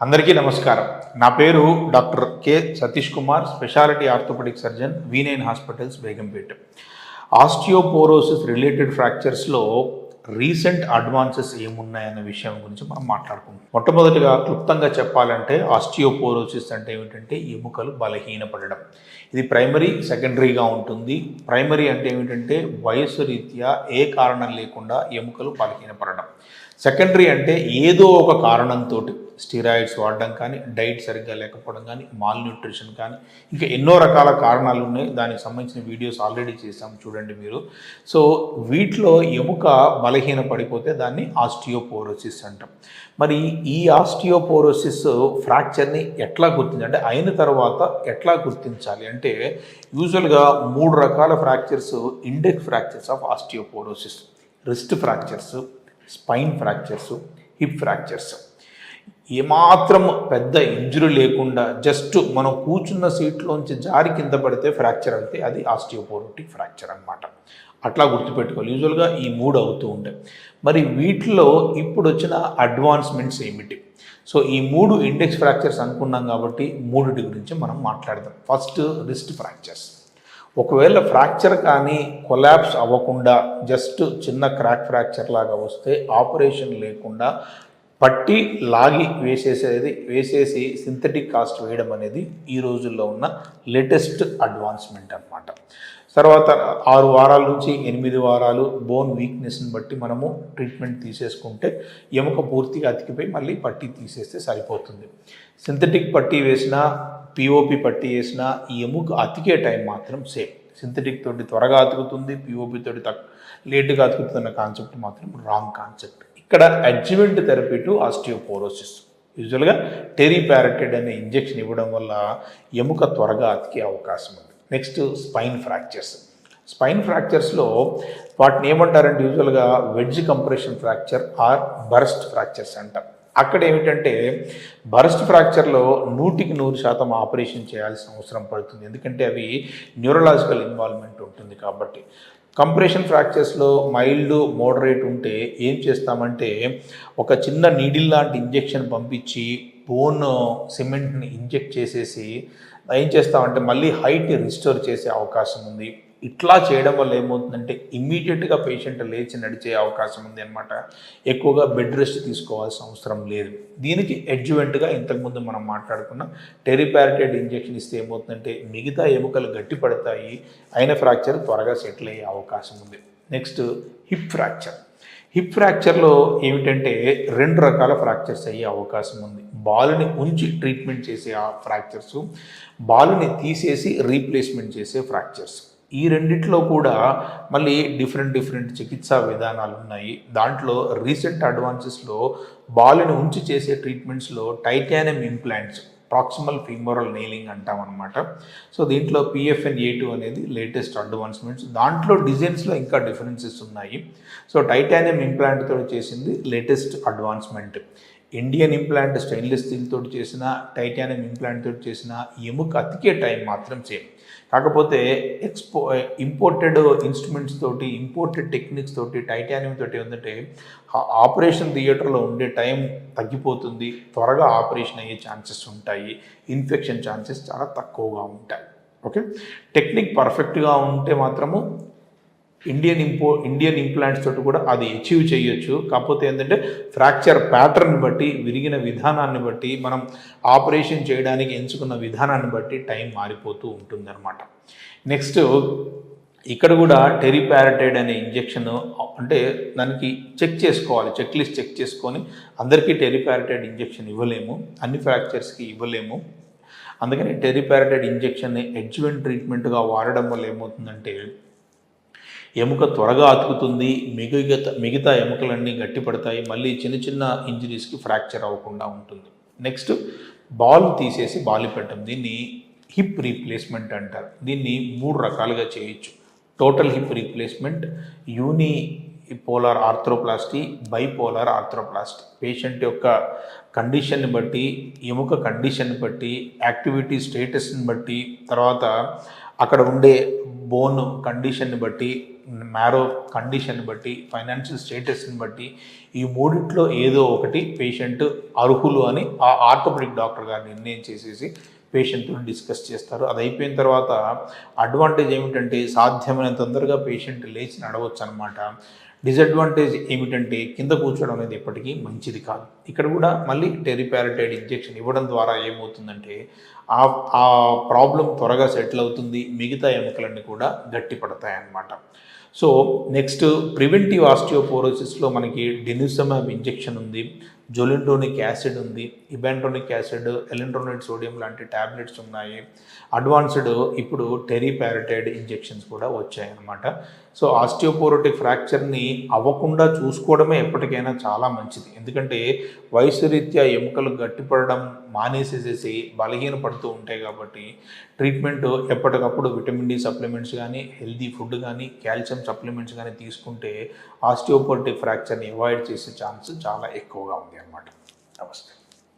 అందరికీ నమస్కారం. నా పేరు doctor K Satish Kumar speciality orthopaedic surgeon V nine hospitals Begumpet. Osteoporosis related ఫ్రాక్చర్స్లో recent advances ఏమున్నాయన్న విషయం గురించి మనం మాట్లాడుకుందాం. మొట్టమొదటిగా క్లుప్తంగా చెప్పాలంటే ఆస్టియోపోరోసిస్ అంటే ఏమిటంటే ఎముకలు బలహీనపడడం. ఇది ప్రైమరీ సెకండరీగా ఉంటుంది. ప్రైమరీ అంటే ఏమిటంటే వయసు రీత్యా ఏ కారణం లేకుండా ఎముకలు బలహీనపడడం. సెకండరీ అంటే ఏదో ఒక కారణంతో స్టిరాయిడ్స్ వాడడం కానీ డైట్ సరిగ్గా లేకపోవడం కానీ మాల్ న్యూట్రిషన్ కానీ ఇంకా ఎన్నో రకాల కారణాలు ఉన్నాయి. దానికి సంబంధించిన వీడియోస్ ఆల్రెడీ చేసాం చూడండి మీరు. సో వీటిలో ఎముక బలహీన పడిపోతే దాన్ని ఆస్టియోపోరోసిస్ అంటాం. మరి ఈ ఆస్టియోపోరోసిస్ ఫ్రాక్చర్ని ఎట్లా గుర్తించాలి? అంటే అయిన తర్వాత ఎట్లా గుర్తించాలి? అంటే యూజువల్గా మూడు రకాల fractures index fractures of osteoporosis wrist fractures spine fractures hip fractures. ఏమాత్రం పెద్ద ఇంజురీ లేకుండా జస్ట్ మనం కూర్చున్న సీట్లోంచి జారి కింద పడితే ఫ్రాక్చర్ అయితే అది ఆస్టియోపోరోటిక్ ఫ్రాక్చర్ అనమాట అట్లా గుర్తుపెట్టుకోవాలి. యూజువల్గా ఈ మూడు అవుతూ ఉంటాయి. మరి వీటిలో ఇప్పుడు వచ్చిన అడ్వాన్స్మెంట్స్ ఏమిటి? సో ఈ మూడు ఇండెక్స్ ఫ్రాక్చర్స్ అనుకున్నాం కాబట్టి మూడిటి గురించి మనం మాట్లాడదాం. First wrist fractures. ఒకవేళ ఫ్రాక్చర్ కానీ కొలాప్స్ అవ్వకుండా జస్ట్ చిన్న క్రాక్ ఫ్రాక్చర్ లాగా వస్తే ఆపరేషన్ లేకుండా పట్టి లాగి వేసేసేది వేసేసి సింథటిక్ కాస్ట్ వేయడం అనేది ఈ రోజుల్లో ఉన్న లేటెస్ట్ అడ్వాన్స్మెంట్ అన్నమాట. తర్వాత ఆరు వారాల నుంచి ఎనిమిది వారాలు బోన్ వీక్నెస్ని బట్టి మనము ట్రీట్మెంట్ తీసేసుకుంటే ఎముక పూర్తిగా అతికిపోయి మళ్ళీ పట్టి తీసేస్తే సరిపోతుంది. సింథటిక్ పట్టి వేసినా పిఓపి పట్టి వేసిన ఈ ఎముక అతికే టైం మాత్రం సేమ్. సింథటిక్ తోటి త్వరగా అతుకుతుంది పిఓపి తోటి తక్ లేటుగా అతుకుతున్న కాన్సెప్ట్ మాత్రం రాంగ్ కాన్సెప్ట్ ఇక్కడ అడ్జివెంట్ థెరపీ టు ఆస్టియోపోరోసిస్ యూజువల్గా టెరిపారటెడ్ అనే ఇంజెక్షన్ ఇవ్వడం వల్ల ఎముక త్వరగా అతికే అవకాశం ఉంది. నెక్స్ట్ స్పైన్ ఫ్రాక్చర్స్ స్పైన్ ఫ్రాక్చర్స్లో వాటిని ఏమంటారంటే యూజువల్గా wedge compression fracture or burst fractures అంటారు అక్కడ ఏమిటంటే బరస్ట్ ఫ్రాక్చర్లో నూటికి నూరు శాతం ఆపరేషన్ చేయాల్సిన అవసరం పడుతుంది. ఎందుకంటే అవి న్యూరలాజికల్ ఇన్వాల్వ్మెంట్ ఉంటుంది కాబట్టి. కంప్రెషన్ ఫ్రాక్చర్స్లో మైల్డ్ మోడరేట్ ఉంటే ఏం చేస్తామంటే ఒక చిన్న నీడిల్ లాంటి ఇంజెక్షన్ పంపించి బోన్ సిమెంట్ని ఇంజెక్ట్ చేసేసి ఏం చేస్తామంటే మళ్ళీ హైట్ రిస్టోర్ చేసే అవకాశం ఉంది. ఇట్లా చేయడం వల్ల ఏమవుతుందంటే ఇమ్మీడియట్గా పేషెంట్ లేచి నడిచే అవకాశం ఉంది అనమాట ఎక్కువగా బెడ్ రెస్ట్ తీసుకోవాల్సిన అవసరం లేదు. దీనికి ఎడ్జువెంట్గా ఇంతకుముందు మనం మాట్లాడుకున్న. టెరిపారిటెడ్ ఇంజెక్షన్ ఇస్తే ఏమవుతుందంటే మిగతా ఎముకలు గట్టి పడతాయి అయిన ఫ్రాక్చర్ త్వరగా సెటిల్ అయ్యే అవకాశం ఉంది. Next hip fracture. హిప్ ఫ్రాక్చర్లో ఏమిటంటే రెండు రకాల ఫ్రాక్చర్స్ అయ్యే అవకాశం ఉంది. బాలుని ఉంచి ట్రీట్మెంట్ చేసే ఆ ఫ్రాక్చర్స్ బాలుని తీసేసి రీప్లేస్మెంట్ చేసే ఫ్రాక్చర్స్. ఈ రెండిట్లో కూడా మళ్ళీ డిఫరెంట్ డిఫరెంట్ చికిత్సా విధానాలు ఉన్నాయి. దాంట్లో రీసెంట్ అడ్వాన్సెస్లో బాలుని ఉంచి చేసే ట్రీట్మెంట్స్లో titanium implants proximal femoral nailing అంటాం అనమాట సో దీంట్లో పిఎఫ్ఎన్ ఏ టూ అనేది లేటెస్ట్ అడ్వాన్స్మెంట్స్ దాంట్లో డిజైన్స్లో ఇంకా డిఫరెన్సెస్ ఉన్నాయి. సో టైటానియం ఇంప్లాంట్తో చేసింది latest advancement Indian implant stainless steel తోటి చేసిన టైటానియం ఇంప్లాంట్ తోటి చేసిన ఎముక అతికే టైం మాత్రం సేమ్ కాకపోతే ఎక్స్పో ఇంపోర్టెడ్ ఇన్స్ట్రుమెంట్స్ తోటి ఇంపోర్టెడ్ టెక్నిక్స్ తోటి టైటానియం తోటి ఏంటంటే ఆపరేషన్ థియేటర్లో ఉండే టైం తగ్గిపోతుంది. త్వరగా ఆపరేషన్ అయ్యే ఛాన్సెస్ ఉంటాయి. ఇన్ఫెక్షన్ ఛాన్సెస్ చాలా తక్కువగా ఉంటాయి. ఓకే టెక్నిక్ పర్ఫెక్ట్గా ఉంటే మాత్రము ఇండియన్ ఇంపో ఇండియన్ ఇంప్లాంట్స్ తోటి కూడా అది అచీవ్ చేయొచ్చు. కాకపోతే ఏంటంటే ఫ్రాక్చర్ ప్యాటర్న్ బట్టి విరిగిన విధానాన్ని బట్టి మనం ఆపరేషన్ చేయడానికి ఎంచుకున్న విధానాన్ని బట్టి టైం మారిపోతూ ఉంటుందన్నమాట. నెక్స్ట్ ఇక్కడ కూడా టెరిపారటైడ్ అనే ఇంజెక్షన్ అంటే దానికి చెక్ చేసుకోవాలి. చెక్ లిస్ట్ చెక్ చేసుకొని అందరికీ టెరిపారటైడ్ ఇంజెక్షన్ ఇవ్వలేము. అన్ని ఫ్రాక్చర్స్కి ఇవ్వలేము. అందుకని టెరిపారటైడ్ ఇంజెక్షన్ని ఎడ్జ్వెంట్ ట్రీట్మెంట్గా వాడడం వల్ల ఏమవుతుందంటే ఎముక త్వరగా అతుకుతుంది మిగతా మిగతా ఎముకలన్నీ గట్టిపడతాయి మళ్ళీ చిన్న చిన్న ఇంజరీస్కి ఫ్రాక్చర్ అవ్వకుండా ఉంటుంది. నెక్స్ట్ బాల్ తీసేసి బాల్ పెట్టడం. దీన్ని హిప్ రీప్లేస్మెంట్ అంటారు. దీన్ని మూడు రకాలుగా చేయొచ్చు. Total hip replacement unipolar arthroplasty bipolar arthroplasty patient యొక్క కండిషన్ని బట్టి ఎముక కండిషన్ని బట్టి యాక్టివిటీ స్టేటస్ని బట్టి తర్వాత అక్కడ ఉండే బోన్ కండిషన్ని బట్టి మ్యారో కండిషన్ని బట్టి ఫైనాన్షియల్ స్టేటస్ని బట్టి ఈ మూడిట్లో ఏదో ఒకటి పేషెంట్ అర్హులు అని ఆ ఆర్థోపెడిక్ డాక్టర్ గారు నిర్ణయం చేసేసి పేషెంట్తో డిస్కస్ చేస్తారు. అది అయిపోయిన తర్వాత అడ్వాంటేజ్ ఏమిటంటే సాధ్యమైన తొందరగా పేషెంట్ లేచి నడవచ్చు అనమాట డిసడ్వాంటేజ్ ఏమిటంటే కింద కూర్చోవడం అనేది ఎప్పటికీ మంచిది కాదు. ఇక్కడ కూడా మళ్ళీ టెరిపారటైడ్ ఇంజెక్షన్ ఇవ్వడం ద్వారా ఏమవుతుందంటే ఆ ఆ ప్రాబ్లం త్వరగా సెటిల్ అవుతుంది మిగతా ఎముకలన్నీ కూడా గట్టి పడతాయి అన్నమాట సో నెక్స్ట్ ప్రివెంటివ్ ఆస్టియోపోరోసిస్లో మనకి డెనిసమాబ్ ఇంజెక్షన్ ఉంది. జొలింటోనిక్ యాసిడ్ ఉంది ఇబాంటోనిక్ యాసిడ్ ఎలింట్రోనైట్ సోడియం లాంటి ట్యాబ్లెట్స్ ఉన్నాయి. అడ్వాన్స్డ్ ఇప్పుడు టెరీపారటైడ్ ఇంజెక్షన్స్ కూడా వచ్చాయన్నమాట. సో ఆస్టియోపోరోటిక్ ఫ్రాక్చర్ని అవ్వకుండా చూసుకోవడమే ఎప్పటికైనా చాలా మంచిది. ఎందుకంటే వయసు రీత్యా ఎముకలు గట్టిపడడం మానేసేసేసి బలహీన పడుతూ ఉంటాయి కాబట్టి ట్రీట్మెంట్ ఎప్పటికప్పుడు విటమిన్ డి సప్లిమెంట్స్ కానీ హెల్దీ ఫుడ్ కానీ కాల్షియం సప్లిమెంట్స్ కానీ తీసుకుంటే ఆస్టియోపోరోటిక్ ఫ్రాక్చర్ని అవాయిడ్ చేసే ఛాన్స్ చాలా ఎక్కువగా ఉంది. అన్నమాట నమస్తే